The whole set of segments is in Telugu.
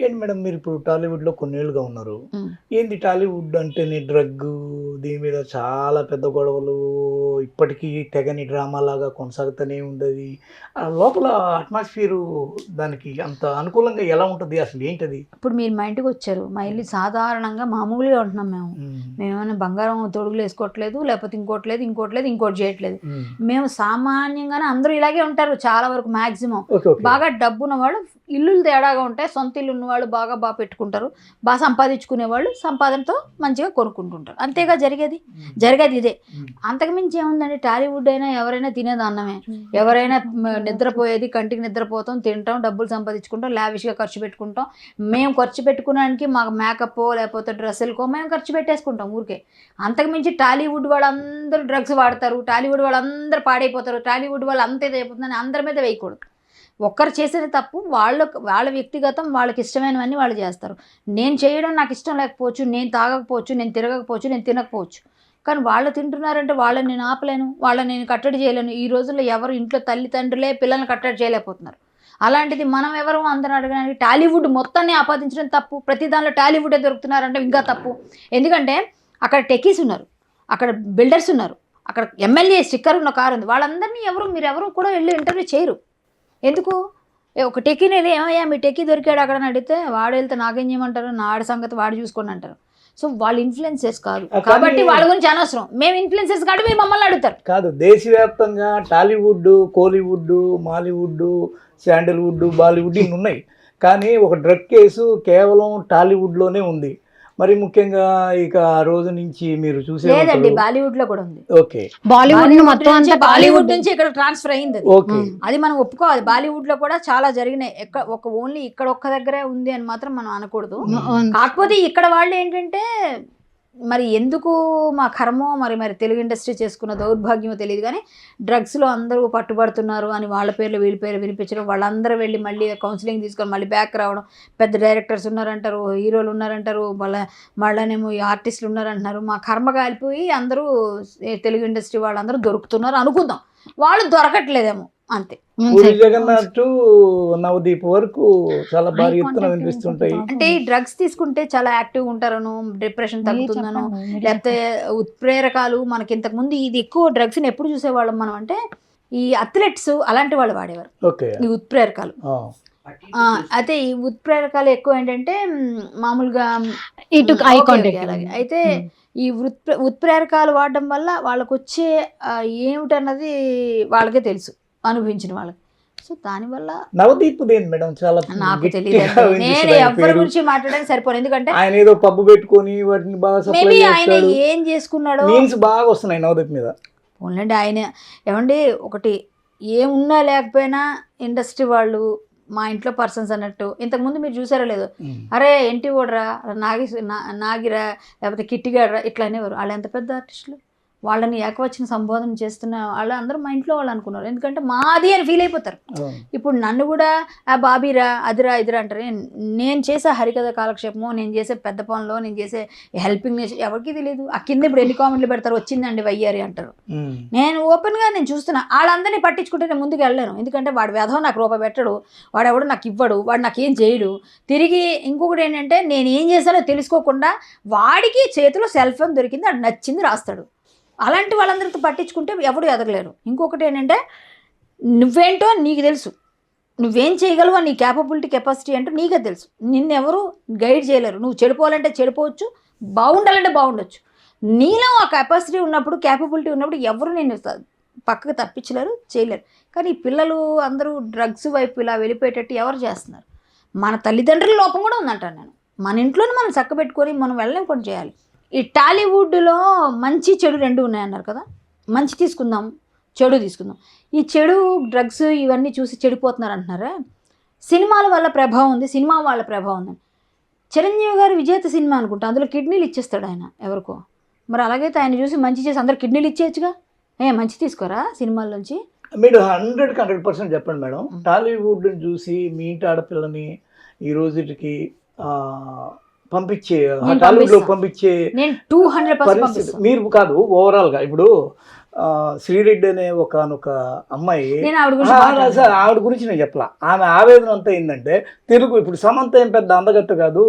ఏంటి మేడం మీరు ఇప్పుడు టాలీవుడ్లో కొన్నేళ్ళుగా ఉన్నారు. ఏంది టాలీవుడ్ అంటేనే డ్రగ్ దీని మీద చాలా పెద్ద గొడవలు ఇప్పటికీ తెగని డ్రామా లాగా కొనసాగుతూనే ఉండదు. ఆ లోపల అట్మాస్ఫియర్ దానికి అంత అనుకూలంగా ఎలా ఉంటుంది? అసలు ఏంటది? ఇప్పుడు మీరు మా ఇంటికి వచ్చారు. మా ఇల్లు సాధారణంగా మామూలుగా ఉంటున్నాం మేము. మేమేమైనా బంగారం తొడుగులు వేసుకోవట్లేదు లేకపోతే ఇంకోటి లేదు ఇంకోటి లేదు ఇంకోటి చేయట్లేదు. మేము సామాన్యంగానే అందరూ ఇలాగే ఉంటారు చాలా వరకు మాక్సిమం. బాగా డబ్బు ఉన్నవాళ్ళు ఇల్లులు తేడాగా ఉంటాయి సొంత ఇల్లు ఉన్నవాళ్ళు బాగా బాగా పెట్టుకుంటారు. బాగా సంపాదించుకునే వాళ్ళు సంపాదనతో మంచిగా కొనుక్కుంటుంటారు. అంతేగా జరిగేది? జరిగేది ఇదే. అంతకుమించి ఏముందండి? టాలీవుడ్ అయినా ఎవరైనా తినేది అన్నమే. ఎవరైనా నిద్రపోయేది కంటికి నిద్రపోతాం తింటాం డబ్బులు సంపాదించుకుంటాం లావిష్గా ఖర్చు పెట్టుకుంటాం. మేము ఖర్చు పెట్టుకోవడానికి మాకు మేకప్ లేకపోతే డ్రెస్సులకో మేము ఖర్చు పెట్టేసుకుంటాం ఊరికే. అంతకుమించి టాలీవుడ్ వాళ్ళందరూ డ్రగ్స్ వాడతారు. టాలీవుడ్ వాళ్ళందరూ పాడైపోతారు. టాలీవుడ్ వాళ్ళు అంత ఇదైపోతుందని అందరి మీద వేయకూడదు. ఒక్కరు చేసేది తప్పు వాళ్ళ వాళ్ళ వ్యక్తిగతం వాళ్ళకి ఇష్టమైనవన్నీ వాళ్ళు చేస్తారు. నేను చేయడం నాకు ఇష్టం లేకపోవచ్చు నేను తాగకపోవచ్చు నేను తిరగకపోవచ్చు నేను తినకపోవచ్చు. కానీ వాళ్ళు తింటున్నారంటే వాళ్ళని నేను ఆపలేను వాళ్ళని నేను కట్టడి చేయలేను. ఈ రోజుల్లో ఎవరు ఇంట్లో తల్లిదండ్రులే పిల్లల్ని కట్టడి చేయలేకపోతున్నారు. అలాంటిది మనం ఎవరు అందరం అడగడానికి టాలీవుడ్ మొత్తాన్ని ఆపాదించడం తప్పు ప్రతి దానిలో టాలీవుడే దొరుకుతున్నారంటే ఇంకా తప్పు. ఎందుకంటే అక్కడ టెకీస్ ఉన్నారు అక్కడ బిల్డర్స్ ఉన్నారు అక్కడ ఎమ్మెల్యే స్టిక్కర్ ఉన్న కారు ఉంది. వాళ్ళందరినీ ఎవరు మీరు ఎవరు కూడా వెళ్ళి ఇంటర్వ్యూ చేయరు. ఎందుకు? ఒక టెక్కీని వెళ్ళి ఏమయ్యా? మీ టెక్కీ దొరికాడు అక్కడ అడిగితే వాడు వెళ్తే నాకేం చేయమంటారు? నా ఆడ సంగతి వాడు చూసుకోండి అంటారు. సో వాళ్ళు ఇన్ఫ్లుయెన్సెస్ కాదు. కాబట్టి వాళ్ళ గురించి అనవసరం. మేము ఇన్ఫ్లుయెన్సెస్ కాబట్టి మీరు మమ్మల్ని అడుగుతారు. కాదు దేశవ్యాప్తంగా Tollywood Kollywood Mollywood Sandalwood Bollywood ఇన్ని ఉన్నాయి. కానీ ఒక డ్రగ్ కేసు కేవలం టాలీవుడ్లోనే ఉంది. మరి ముఖ్యంగా ఇక ఆ రోజు నుంచి మీరు చూసే లేదండి. బాలీవుడ్లో కూడా ఉంది. ఓకే. బాలీవుడ్ మొత్తం అంతా బాలీవుడ్ నుంచి ఇక్కడ ట్రాన్స్ఫర్ అయింది అది. ఓకే. అది మనం ఒప్పుకోవాలి. బాలీవుడ్లో కూడా చాలా జరిగినాయి. ఎక్క ఒక ఓన్లీ ఇక్కడ ఒక్క దగ్గరే ఉంది అని మాత్రం మనం అనకూడదు. కాకపోతే ఇక్కడ వాళ్ళు ఏంటంటే మరి ఎందుకు మా కర్మో మరి మరి తెలుగు ఇండస్ట్రీ చేసుకున్న దౌర్భాగ్యమో తెలియదు కానీ డ్రగ్స్లో అందరూ పట్టుబడుతున్నారు అని వాళ్ళ పేర్లు వీళ్ళ పేర్లు వినిపించడం వాళ్ళందరూ వెళ్ళి మళ్ళీ కౌన్సిలింగ్ తీసుకొని మళ్ళీ బ్యాక్ రావడం పెద్ద డైరెక్టర్స్ ఉన్నారంటారు హీరోలు ఉన్నారంటారు మళ్ళీ మళ్ళనేమో ఈ ఆర్టిస్టులు ఉన్నారంటున్నారు. మా కర్మ కాలిపోయి అందరూ తెలుగు ఇండస్ట్రీ వాళ్ళందరూ దొరుకుతున్నారు అనుకుందాం. వాళ్ళు దొరకట్లేదేమో. అంతే. పూరి జగన్నాథ్ నవదీప్ వరకు చాలా భారీ ఎత్తున వినిపిస్తుంటాయి. అంటే ఈ డ్రగ్స్ తీసుకుంటే చాలా యాక్టివ్గా ఉంటారను డిప్రెషన్ తగ్గుతుందను లేకపోతే ఉత్ప్రేరకాలు మనకి ఇంతకు ముందు ఇది ఎక్కువ డ్రగ్స్ని ఎప్పుడు చూసేవాళ్ళం మనం అంటే ఈ అథ్లెట్స్ అలాంటి వాళ్ళు వాడేవారు. ఓకే. ఈ ఉత్ప్రేరకాలు. అయితే ఈ ఉత్ప్రేరకాలు ఎక్కువ ఏంటంటే మామూలుగా ఇటు ఐ కాంటాక్ట్. అయితే ఈ ఉత్ప్ర ఉత్ప్రేరకాలు వాడడం వల్ల వాళ్ళకు వచ్చే ఏమిటన్నది వాళ్ళకే తెలుసు. అనుభవించిన వాళ్ళకి. సో దానివల్ల నవదీప్ మేడం చాలా నాకు తెలియదు నేను ఎవరి. గురించి మాట్లాడడానికి సరిపోను ఎందుకంటే ఆయన ఏదో పబ్బు పెట్టుకొని వాటిని బాగా మేబీ ఆయన ఏం చేసుకున్నాడో మీన్స్ బాగా వస్తున్నాయి నవదీప్ మీద. పోన్లేండి ఆయన ఏమండి ఒకటి ఏమున్నా లేకపోయినా ఇండస్ట్రీ వాళ్ళు మా ఇంట్లో పర్సన్స్ అన్నట్టు ఇంతకుముందు మీరు చూసారో లేదో అరే ఎంటి ఓడరా నాగి నాగిరా లేకపోతే కిట్టిగాడరా ఇట్లా అనేవారు వాళ్ళు ఎంత పెద్ద ఆర్టిస్టులు వాళ్ళని ఏకవచన సంబోధన చేస్తున్న వాళ్ళు అందరూ మా ఇంట్లో వాళ్ళు అనుకున్నారు. ఎందుకంటే మాది అని ఫీల్ అయిపోతారు. ఇప్పుడు నన్ను కూడా ఆ బాబీరా అదిరా ఇదిరా అంటారు. నేను- చేసే హరికథ కాలక్షేపము నేను చేసే పెద్ద పనులు నేను చేసే హెల్పింగ్ నేచర్ ఎవరికి తెలియదు ఆ కింద ఇప్పుడు ఎన్ని కామెంట్లు పెడతారు? వచ్చిందండి వయ్యారి అంటారు. నేను ఓపెన్గా నేను చూస్తున్నా. వాళ్ళందరినీ పట్టించుకుంటే నేను ముందుకు వెళ్ళలేను. ఎందుకంటే వాడు వ్యధం నాకు రూపాయి పెట్టడు. వాడు ఎవడు నాకు ఇవ్వడు. వాడు నాకు ఏం చేయడు. తిరిగి ఇంకొకటి ఏంటంటే నేను ఏం చేశానో తెలుసుకోకుండా వాడికి చేతిలో సెల్ ఫోన్ దొరికింది. వాడు నచ్చింది రాస్తాడు. అలాంటి వాళ్ళందరితో పట్టించుకుంటే ఎవడు ఎదగలేరు. ఇంకొకటి ఏంటంటే నువ్వేంటో నీకు తెలుసు. నువ్వేం చేయగలవో నీ క్యాపబిలిటీ కెపాసిటీ అంటే నీకే తెలుసు. నిన్నెవరు గైడ్ చేయలేరు. నువ్వు చెడిపోవాలంటే చెడిపోవచ్చు బాగుండాలంటే బాగుండొచ్చు. నీలో ఆ కెపాసిటీ ఉన్నప్పుడు క్యాపబిలిటీ ఉన్నప్పుడు ఎవరు నేను పక్కకు తప్పించలేరు చేయలేరు. కానీ పిల్లలు అందరూ డ్రగ్స్ వైపు ఇలా వెళ్ళిపోయేటట్టు ఎవరు చేస్తున్నారు? మన తల్లిదండ్రుల లోపం కూడా ఉందంటాను నేను. మన ఇంట్లోనే మనం చక్కబెట్టుకొని మనం వెళ్ళలేం కొన్ని చేయాలి. ఈ టాలీవుడ్లో మంచి చెడు రెండు ఉన్నాయన్నారు కదా? మంచి తీసుకుందాం చెడు తీసుకుందాం. ఈ చెడు డ్రగ్స్ ఇవన్నీ చూసి చెడిపోతున్నారు అంటున్నారా? సినిమాల వల్ల ప్రభావం ఉంది సినిమా వాళ్ళ ప్రభావం ఉంది. చిరంజీవి గారు విజేత సినిమా అనుకుంటా అందులో కిడ్నీలు ఇచ్చేస్తాడు ఆయన ఎవరికో. మరి అలాగైతే ఆయన చూసి మంచి చేసి అందరు కిడ్నీలు ఇచ్చేయచ్చుగా? ఏ మంచి తీసుకోరా సినిమాల్లోంచి? మీరు హండ్రెడ్ హండ్రెడ్ పర్సెంట్ చెప్పండి మేడం. టాలీవుడ్ చూసి మీ ఇంటి ఆడపిల్లని ఈ రోజుకి పంపించే టాలీవుడ్లో. పంపించే నేను టూ హండ్రెడ్ పరిస్థితి మీరు కాదు ఓవరాల్గా. ఇప్పుడు శ్రీరెడ్డి అనే ఒకనొక అమ్మాయి. సార్ ఆవిడ గురించి నేను చెప్పలా. ఆమె ఆవేదన అంతా ఏంటంటే తెలుగు ఇప్పుడు సమంత ఏం పెద్ద అందగత్తె కాదు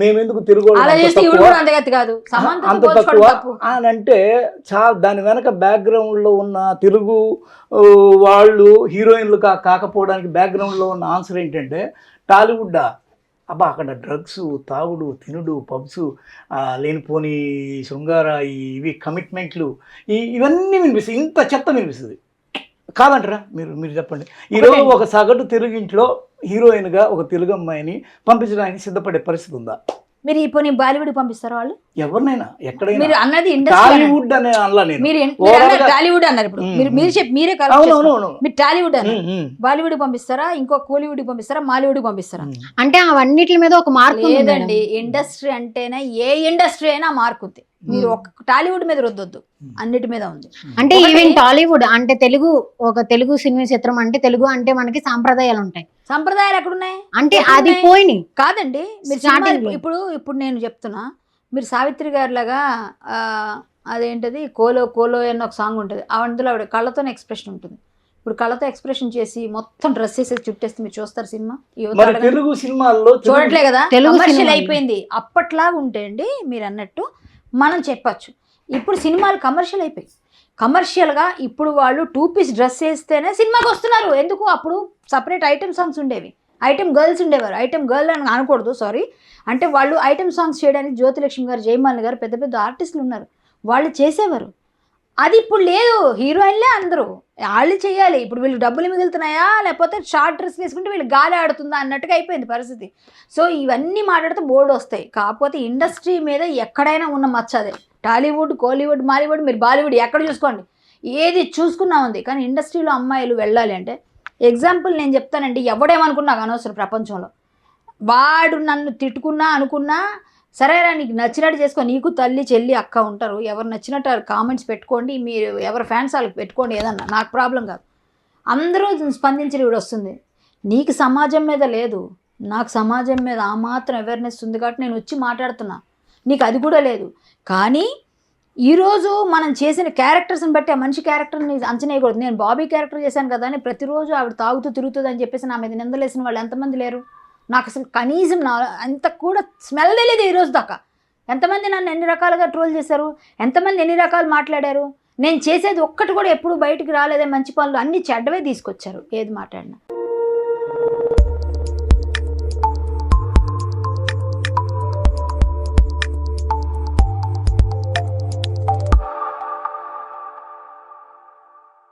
మేమెందుకు అలా అంత తక్కువ? అని అంటే చా దాని వెనక background లో ఉన్న తెలుగు వాళ్ళు హీరోయిన్లు కాకపోవడానికి background లో ఉన్న ఆన్సర్ ఏంటంటే టాలీవుడ్ అబ్బా అక్కడ డ్రగ్స్ తాగుడు తినుడు పబ్స్ లేనిపోని శృంగార ఇవి కమిట్మెంట్లు ఇవన్నీ వినిపిస్తాయి. ఇంత చెత్త వినిపిస్తుంది. కాదంటారా? మీరు మీరు చెప్పండి. ఈరోజు. ఒక సగటు తెలుగు ఇంట్లో హీరోయిన్గా ఒక తెలుగు అమ్మాయిని పంపించడానికి సిద్ధపడే పరిస్థితి ఉందా? మీరు ఇప్పుడు బాలీవుడ్ పంపిస్తారా వాళ్ళు? ఎవరినైనా? మీరు ఎక్కడైనా అన్నది. ఇండస్ట్రీ టాలీవుడ్ అనే అనలా నేను. మీరు టాలీవుడ్ అన్నారు ఇప్పుడు. మీరు మీరు చెప్పి మీరే మీరు టాలీవుడ్ అన్నారు. బాలీవుడ్ పంపిస్తారా? ఇంకో కోలీవుడ్ పంపిస్తారా? మాలీవుడ్ పంపిస్తారా. అంటే అవన్నిటి మీద ఒక మార్పు లేదండి. ఇండస్ట్రీ అంటేనే ఏ ఇండస్ట్రీ అయినా మార్కు ఉంది. మీరు. ఒక టాలీవుడ్ మీద రుద్దొద్దు. అన్నిటి మీద ఉంది. అంటే ఈవెన్ టాలీవుడ్ అంటే తెలుగు ఒక తెలుగు సినిమా చిత్రం అంటే తెలుగు అంటే మనకి సాంప్రదాయాలు ఉంటాయి. సంప్రదాయాలు ఎక్కడున్నాయి? అంటే అది? పోయినాయి. కాదండి మీరు. ఇప్పుడు ఇప్పుడు నేను చెప్తున్నా. మీరు సావిత్రి గారి లాగా ఆ, అదేంటది? కోలో కోలో అన్న ఒక సాంగ్ ఉంటుంది. అందులో ఆవిడ కళ్ళతోనే ఎక్స్ప్రెషన్ ఉంటుంది. ఇప్పుడు కళ్ళతో ఎక్స్ప్రెషన్ చేసి మొత్తం డ్రెస్ వేసేసి చుట్టేస్తే మీరు చూస్తారు సినిమా. తెలుగు సినిమాల్లో చూడట్లే కదా? తెలుగు కమర్షియల్. అయిపోయింది. అప్పట్లాగా ఉంటే అండి మీరు అన్నట్టు మనం చెప్పచ్చు. ఇప్పుడు సినిమాలు కమర్షియల్ అయిపోయి కమర్షియల్గా ఇప్పుడు వాళ్ళు టూ పీస్ డ్రెస్ వేస్తేనే సినిమాకి వస్తున్నారు. ఎందుకు? అప్పుడు సపరేట్ ఐటమ్ సాంగ్స్ ఉండేవి. ఐటమ్ గర్ల్స్ ఉండేవారు. ఐటమ్ గర్ల్ అని అనకూడదు సారీ అంటే వాళ్ళు ఐటమ్ సాంగ్స్ చేయడానికి జ్యోతిలక్ష్మి గారు జయమాలిని గారు పెద్ద పెద్ద ఆర్టిస్టులు ఉన్నారు. వాళ్ళు చేసేవారు. అది ఇప్పుడు లేదు. హీరోయిన్లే అందరూ. వాళ్ళు చేయాలి. ఇప్పుడు వీళ్ళు డబ్బులు మిగులుతున్నాయా? లేకపోతే షార్ట్ డ్రెస్ వేసుకుంటే వీళ్ళు గాలి ఆడుతుందా? అన్నట్టుగా అయిపోయింది పరిస్థితి. సో ఇవన్నీ మాట్లాడితే బోర్డు వస్తాయి. కాకపోతే ఇండస్ట్రీ మీద ఎక్కడైనా ఉన్న మచ్చ అదే. టాలీవుడ్ కోలీవుడ్ మాలీవుడ్ మీరు బాలీవుడ్ ఎక్కడ చూసుకోండి. ఏది చూసుకున్నా ఉంది. కానీ ఇండస్ట్రీలో అమ్మాయిలు వెళ్ళాలి అంటే ఎగ్జాంపుల్ నేను చెప్తానండి. ఎవడేమనుకున్నా అనవసరం ప్రపంచంలో. వాడు నన్ను తిట్టుకున్నా అనుకున్నా సరేరా నీకు నచ్చినట్టు చేసుకో. నీకు తల్లి చెల్లి అక్క ఉంటారు. ఎవరు నచ్చినట్టు కామెంట్స్ పెట్టుకోండి. మీరు ఎవరు ఫ్యాన్స్ వాళ్ళకి పెట్టుకోండి ఏదన్నా. నాకు ప్రాబ్లం కాదు. అందరూ స్పందించిన వీడు వస్తుంది. నీకు సమాజం మీద లేదు. నాకు సమాజం మీద ఆ మాత్రం అవేర్నెస్ ఉంది కాబట్టి నేను వచ్చి మాట్లాడుతున్నా. నీకు అది కూడా లేదు. కానీ ఈరోజు మనం చేసిన క్యారెక్టర్స్ని బట్టి ఆ మనిషి క్యారెక్టర్ని అంచనేయకూడదు నేను బాబీ క్యారెక్టర్ చేశాను కదా అని ప్రతిరోజు ఆవిడ తాగుతూ తిరుగుతుంది అని చెప్పేసి నా మీద నిందలేసిన వాళ్ళు ఎంతమంది లేరు? నాకు అసలు కనీసం నా అంత కూడా స్మెల్ తెలియదు ఈరోజు దాకా. ఎంతమంది నన్ను ఎన్ని రకాలుగా ట్రోల్ చేశారు? ఎంతమంది ఎన్ని రకాలు మాట్లాడారు? నేను చేసేది ఒక్కటి కూడా ఎప్పుడు బయటికి రాలేదే మంచి పనులు. అన్ని చెడ్డవే తీసుకొచ్చారు. ఏది మాట్లాడినా.